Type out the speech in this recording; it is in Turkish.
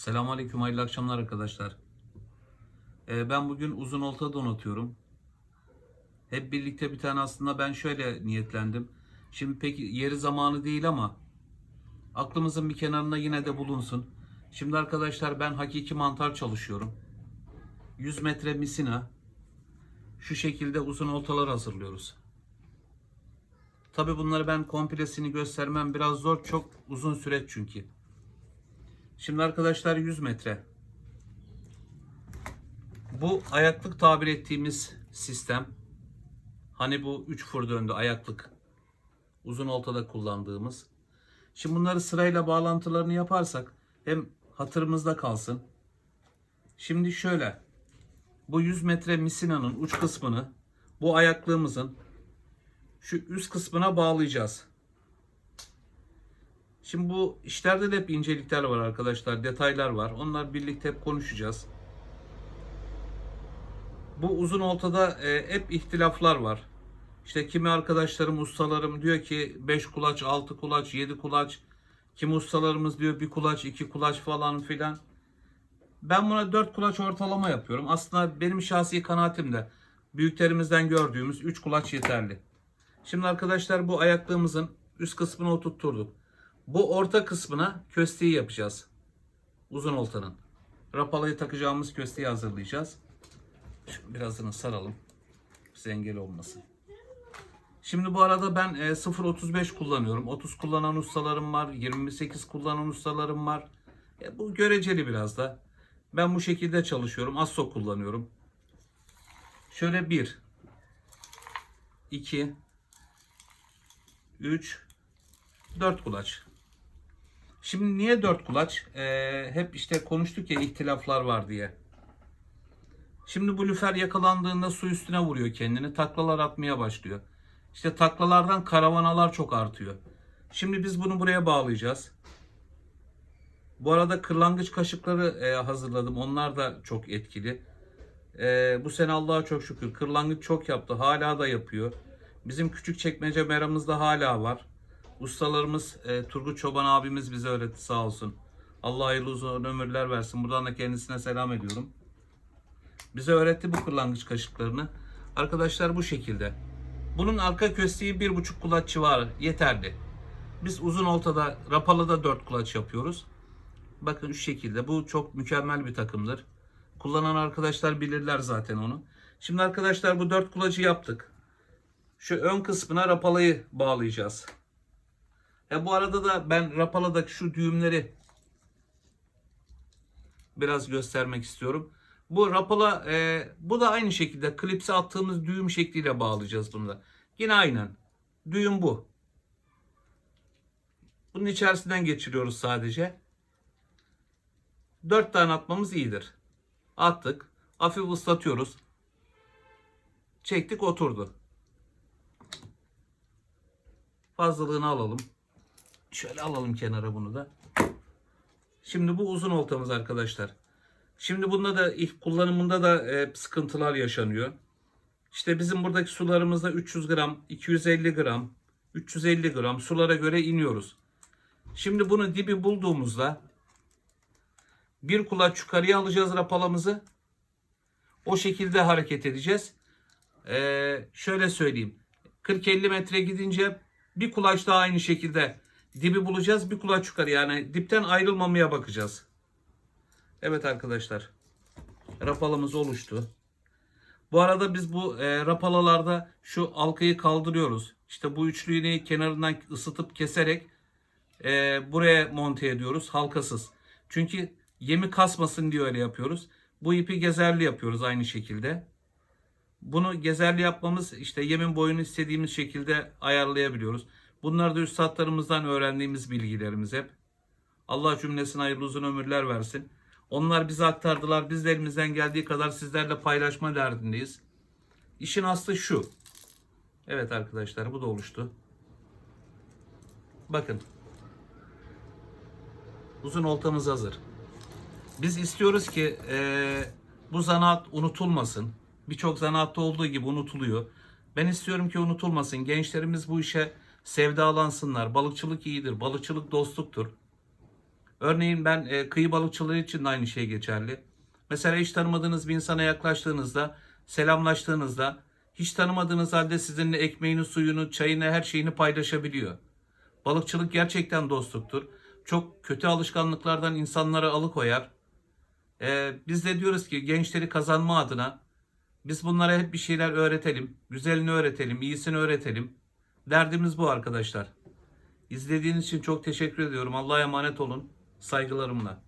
Selamünaleyküm, hayırlı akşamlar arkadaşlar. Ee, ben bugün uzun olta donatıyorum. Hep birlikte bir tane aslında ben şöyle niyetlendim. Şimdi pek yeri zamanı değil ama aklımızın bir kenarında yine de bulunsun. Şimdi arkadaşlar ben hakiki mantar çalışıyorum. 100 metre misina. Şu şekilde uzun oltalar hazırlıyoruz. Tabi bunları ben komplesini göstermem biraz zor. Çok uzun süreç çünkü. Şimdi arkadaşlar 100 metre. Bu ayaklık tabir ettiğimiz sistem. Hani bu 3 fır döndü ayaklık. Uzun oltada kullandığımız. Şimdi bunları sırayla bağlantılarını yaparsak hem hatırımızda kalsın. Şimdi şöyle. Bu 100 metre misinanın uç kısmını bu ayaklığımızın şu üst kısmına bağlayacağız. Şimdi bu işlerde de hep incelikler var arkadaşlar, detaylar var. Onlar birlikte hep konuşacağız. Bu uzun oltada e, hep ihtilaflar var. İşte kimi arkadaşlarım, ustalarım diyor ki 5 kulaç, 6 kulaç, 7 kulaç. Kimi ustalarımız diyor bir kulaç, 2 kulaç falan filan. Ben buna 4 kulaç ortalama yapıyorum. Aslında benim şahsi kanaatim de büyüklerimizden gördüğümüz 3 kulaç yeterli. Şimdi arkadaşlar bu ayaklığımızın üst kısmını oturtturduk. Bu orta kısmına kösteği yapacağız. Uzun oltanın. Rapalayı takacağımız kösteği hazırlayacağız. Şu birazını saralım. Bize engel olmasın. Şimdi bu arada ben e, 0.35 kullanıyorum. 30 kullanan ustalarım var. 28 kullanan ustalarım var. E, bu göreceli biraz da. Ben bu şekilde çalışıyorum. Asso kullanıyorum. Şöyle 1 2 3 4 kulaç. Şimdi niye dört kulaç? Ee, hep işte konuştuk ya ihtilaflar var diye. Şimdi bu lüfer yakalandığında su üstüne vuruyor kendini. Taklalar atmaya başlıyor. İşte taklalardan karavanalar çok artıyor. Şimdi biz bunu buraya bağlayacağız. Bu arada kırlangıç kaşıkları e, hazırladım. Onlar da çok etkili. E, bu sene Allah'a çok şükür kırlangıç çok yaptı. Hala da yapıyor. Bizim küçük çekmece meramızda hala var. Ustalarımız e, Turgut Çoban abimiz bize öğretti sağ olsun. Allah hayırlı uzun ömürler versin. Buradan da kendisine selam ediyorum. Bize öğretti bu kırlangıç kaşıklarını. Arkadaşlar bu şekilde. Bunun arka kösteği bir buçuk kulaç civarı yeterli. Biz uzun oltada, rapalıda dört kulaç yapıyoruz. Bakın şu şekilde. Bu çok mükemmel bir takımdır. Kullanan arkadaşlar bilirler zaten onu. Şimdi arkadaşlar bu dört kulacı yaptık. Şu ön kısmına rapalayı bağlayacağız. E bu arada da ben rapaladaki şu düğümleri biraz göstermek istiyorum. Bu rapala e, bu da aynı şekilde klipse attığımız düğüm şekliyle bağlayacağız bunu da. Yine aynen. Düğüm bu. Bunun içerisinden geçiriyoruz sadece. 4 tane atmamız iyidir. Attık. Hafif ıslatıyoruz. Çektik oturdu. Fazlalığını alalım. Şöyle alalım kenara bunu da. Şimdi bu uzun oltamız arkadaşlar. Şimdi bunda da ilk kullanımında da e, sıkıntılar yaşanıyor. İşte bizim buradaki sularımızda 300 gram, 250 gram, 350 gram sulara göre iniyoruz. Şimdi bunu dibi bulduğumuzda bir kulaç yukarıya alacağız rapalamızı. O şekilde hareket edeceğiz. Ee, şöyle söyleyeyim. 40-50 metre gidince bir kulaç daha aynı şekilde dibi bulacağız. Bir kulaç yukarı yani dipten ayrılmamaya bakacağız. Evet arkadaşlar. Rapalamız oluştu. Bu arada biz bu e, rapalalarda şu halkayı kaldırıyoruz. İşte bu üçlüğünü kenarından ısıtıp keserek e, buraya monte ediyoruz halkasız. Çünkü yemi kasmasın diye öyle yapıyoruz. Bu ipi gezerli yapıyoruz aynı şekilde. Bunu gezerli yapmamız işte yemin boyunu istediğimiz şekilde ayarlayabiliyoruz. Bunlar da üstadlarımızdan öğrendiğimiz bilgilerimiz hep. Allah cümlesine hayırlı uzun ömürler versin. Onlar bize aktardılar. Biz de elimizden geldiği kadar sizlerle paylaşma derdindeyiz. İşin aslı şu. Evet arkadaşlar bu da oluştu. Bakın. Uzun oltamız hazır. Biz istiyoruz ki eee, bu zanaat unutulmasın. Birçok zanaatta olduğu gibi unutuluyor. Ben istiyorum ki unutulmasın. Gençlerimiz bu işe sevdalansınlar. Balıkçılık iyidir. Balıkçılık dostluktur. Örneğin ben e, kıyı balıkçılığı için de aynı şey geçerli. Mesela hiç tanımadığınız bir insana yaklaştığınızda, selamlaştığınızda hiç tanımadığınız halde sizinle ekmeğini, suyunu, çayını, her şeyini paylaşabiliyor. Balıkçılık gerçekten dostluktur. Çok kötü alışkanlıklardan insanları alıkoyar. Ee, biz de diyoruz ki gençleri kazanma adına biz bunlara hep bir şeyler öğretelim. Güzelini öğretelim, iyisini öğretelim. Derdimiz bu arkadaşlar. İzlediğiniz için çok teşekkür ediyorum. Allah'a emanet olun. Saygılarımla.